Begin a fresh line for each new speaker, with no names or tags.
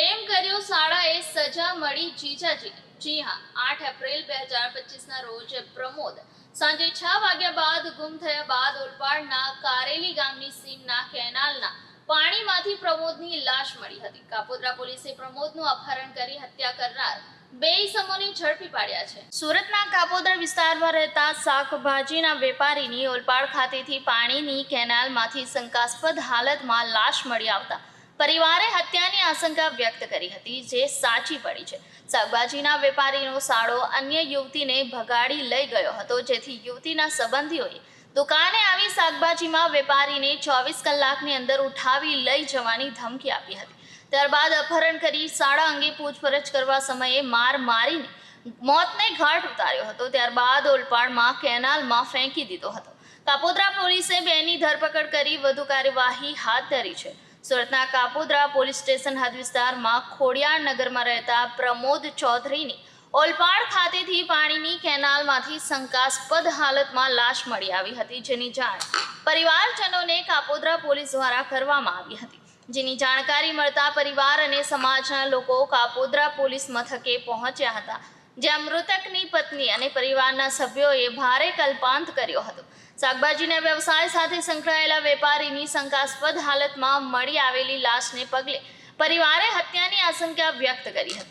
પ્રેમ કર્યો શાળાએ સજા મળી જીજાજી. જી હા, આઠ એપ્રિલ બે હજાર પચીસના રોજ પ્રમોદ. સાંજે છ વાગ્યા બાદ ગુમ થયા બાદ ઓલપાડના કારેલી ગામની સીમના કેનાલના પાણીમાંથી પ્રમોદની લાશ મળી હતી. કાપોદ્રા પોલીસે પ્રમોદનું અપહરણ કરી હત્યા કરનાર બે ઇસમોને ઝડપી પાડ્યા છે. સુરતના કાપોદ્રા વિસ્તારમાં રહેતા શાકભાજીના વેપારીની ઓલપાડ ખાતેથી પાણીની કેનાલમાંથી શંકાસ્પદ હાલતમાં લાશ મળી આવતા પરિવારે હત્યાની આશંકા વ્યક્ત કરી હતી, જે સાચી પડી છે. શાકભાજીના વેપારીનો સાળો અન્ય યુવતીને ભગાડી લઈ ગયો હતો, જેથી યુવતીના સંબંધીઓએ દુકાને આવી શાકભાજીમાં વેપારીને ચોવીસ કલાકની અંદર ઉઠાવી લઈ જવાની ધમકી આપી હતી. ત્યારબાદ અપહરણ કરી શાળા અંગે પૂછપરછ કરવા સમયે માર મારીને મોતને ઘાટ ઉતાર્યો હતો. ત્યારબાદ ઓલપાડમાં કેનાલમાં ફેંકી દીધો હતો. કાપોદ્રા પોલીસે બેની ધરપકડ કરી વધુ કાર્યવાહી હાથ ધરી છે. સુરતના કાપોદ્રા પોલીસ સ્ટેશન હદ વિસ્તારમાં ખોડિયાર નગરમાં રહેતા પ્રમોદ ચૌધરીની ઓલપાડ ખાતેથી પાણીની કેનાલમાંથી શંકાસ્પદ હાલતમાં લાશ મળી આવી હતી, જેની જાણ પરિવારજનોને કાપોદ્રા પોલીસ દ્વારા કરવામાં આવી હતી. જેની જાણકારી મળતા પરિવાર અને સમાજના લોકો કાપોદ્રા પોલીસ મથકે પહોંચ્યા હતા. જ્યાં મૃતકની પત્ની અને પરિવારના સભ્યોએ ભારે કલ્પાંત કર્યો હતો. શાકભાજીના વ્યવસાય સાથે સંકળાયેલા વેપારીની શંકાસ્પદ હાલતમાં મળી આવેલી લાશને પગલે પરિવારે હત્યાની આશંકા વ્યક્ત કરી હતી.